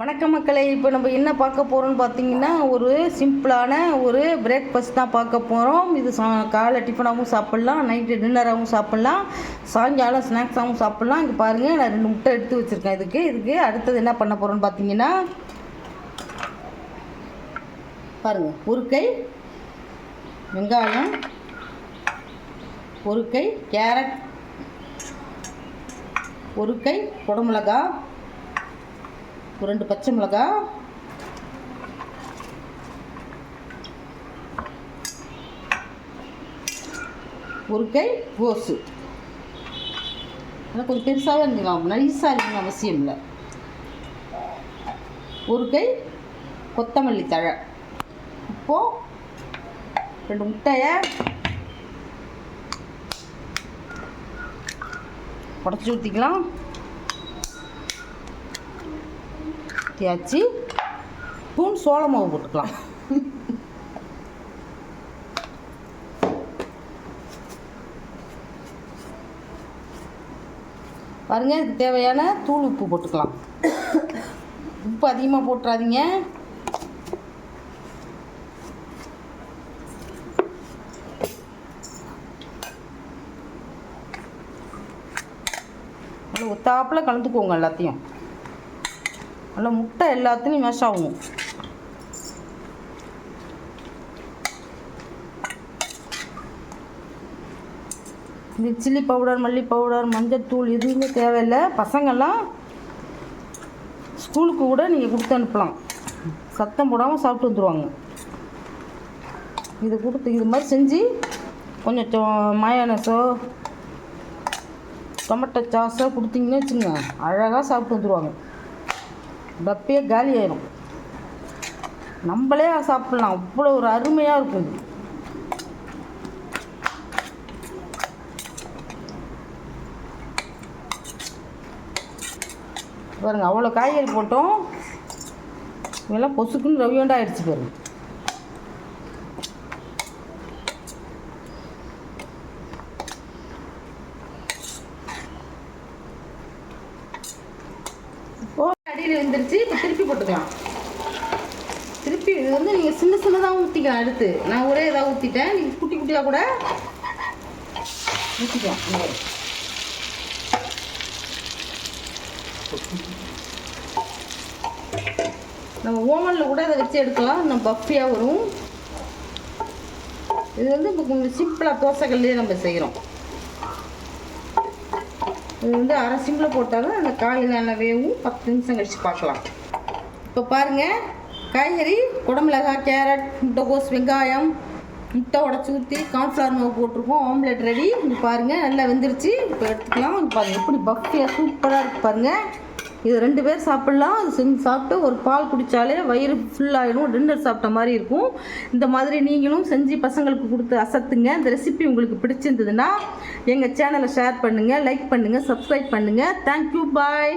வணக்கம் மக்களே இப்போ நம்ம என்ன பார்க்க போகிறோம்னு பார்த்தீங்கன்னா ஒரு சிம்பிளான ஒரு பிரேக்ஃபாஸ்ட் தான் பார்க்க போகிறோம் இது சா காலை டிஃபனாகவும் சாப்பிட்லாம் நைட்டு டின்னராகவும் சாப்பிட்லாம் சாயங்காலம் ஸ்நாக்ஸாகவும் சாப்பிட்லாம். இங்கே பாருங்கள் நான் ரெண்டு முட்டை எடுத்து வச்சுருக்கேன் இதுக்கு. இதுக்கு அடுத்தது என்ன பண்ண போகிறோன்னு பார்த்தீங்கன்னா பாருங்கள் ஒரு கை வெங்காயம் ஒரு கை கேரட் ஒரு கை குடமிளகா ஒரு ரெண்டு பச்சை மிளகா. ஒரு கை கோஸு. ஆனால் கொஞ்சம் பெருசாகவே இருந்துக்கலாம். நைஸாக இருக்கணும் அவசியம் இல்லை. ஒரு கை கொத்தமல்லி தழை. இப்போது ரெண்டு முட்டையை உடச்சி ஊற்றிக்கலாம் ஊற்றியாச்சு ஸ்பூன் சோள மாவு போட்டுக்கலாம். பாருங்க இதுக்கு தேவையான தூள் உப்பு போட்டுக்கலாம். உப்பு அதிகமாக போட்டுறாதீங்க. ஒத்தாப்பில் கலந்துக்கோங்க எல்லாத்தையும். நல்லா முட்டை எல்லாத்துலேயும் மேஷ் ஆகும் இந்த சில்லி பவுடர் மல்லி பவுடர் மஞ்சத்தூள் எதுவுமே தேவையில்லை பசங்கள்லாம் ஸ்கூலுக்கு கூட நீங்கள் கொடுத்து அனுப்பலாம் சத்தம் போடாமல் சாப்பிட்டு வந்துடுவாங்க இது கொடுத்து இது மாதிரி செஞ்சு கொஞ்சம் மயானஸோ டொமேட்டோ சாஸோ கொடுத்தீங்கன்னு வச்சுங்க அழகாக சாப்பிட்டு வந்துடுவாங்க டப்பே காலி ஆயிரும் நம்மளே சாப்பிட்லாம். அவ்வளோ ஒரு அருமையாக இருக்கும். பாருங்கள் பாருங்க அவ்வளோ காய்கறி போட்டோம். இதெல்லாம் பொசுக்குன்னு ரவியோண்டா ஆயிடுச்சு பாருங்க இப்போ அடியில் வந்துருச்சு இப்போ திருப்பி போட்டுக்கலாம். திருப்பி இது வந்து நீங்கள் சின்ன சின்னதாக ஊற்றிக்கலாம் அடுத்து. நான் ஒரே இதாக ஊற்றிட்டேன் நீங்கள் குட்டி குட்டியாக கூட ஊற்றிக்கலாம் நம்ம ஓவனில் கூட அதை வச்சு எடுக்கலாம். நம்ம பஃபியாக வரும். இது வந்து இப்போ கொஞ்சம் சிம்பிளாக தோசைகள்லேயே நம்ம செய்கிறோம் இது வந்து அரை சிம்பில் போட்டாலும் அந்த காயில் நல்லா வேகும் பத்து நிமிஷம் கழித்து பார்க்கலாம். இப்போ பாருங்கள் காய்கறி குடமிளகாய் கேரட் முட்டைகோஸ் வெங்காயம் முட்டை உடச்சி ஊற்றி கார்ன்ஃப்ளவர் மாவு போட்டிருக்கோம் ஆம்லெட் ரெடி இங்கே பாருங்கள் நல்லா வெந்துருச்சு. இப்போ எடுத்துக்கலாம். பாருங்கள் எப்படி பஃபியாக சூப்பராக இருக்குது பாருங்கள் இது ரெண்டு பேர் சாப்பிட்லாம். அது செஞ்சு சாப்பிட்டு ஒரு பால் குடித்தாலே வயிறு ஃபுல்லாகிடும் டின்னர் சாப்பிட்ட மாதிரி இருக்கும். இந்த மாதிரி நீங்களும் செஞ்சு பசங்களுக்கு கொடுத்து அசத்துங்க. இந்த ரெசிபி உங்களுக்கு பிடிச்சிருந்ததுன்னா எங்கள் சேனலை ஷேர் பண்ணுங்கள் லைக் பண்ணுங்கள் சப்ஸ்கிரைப் பண்ணுங்கள் தேங்க்யூ பாய்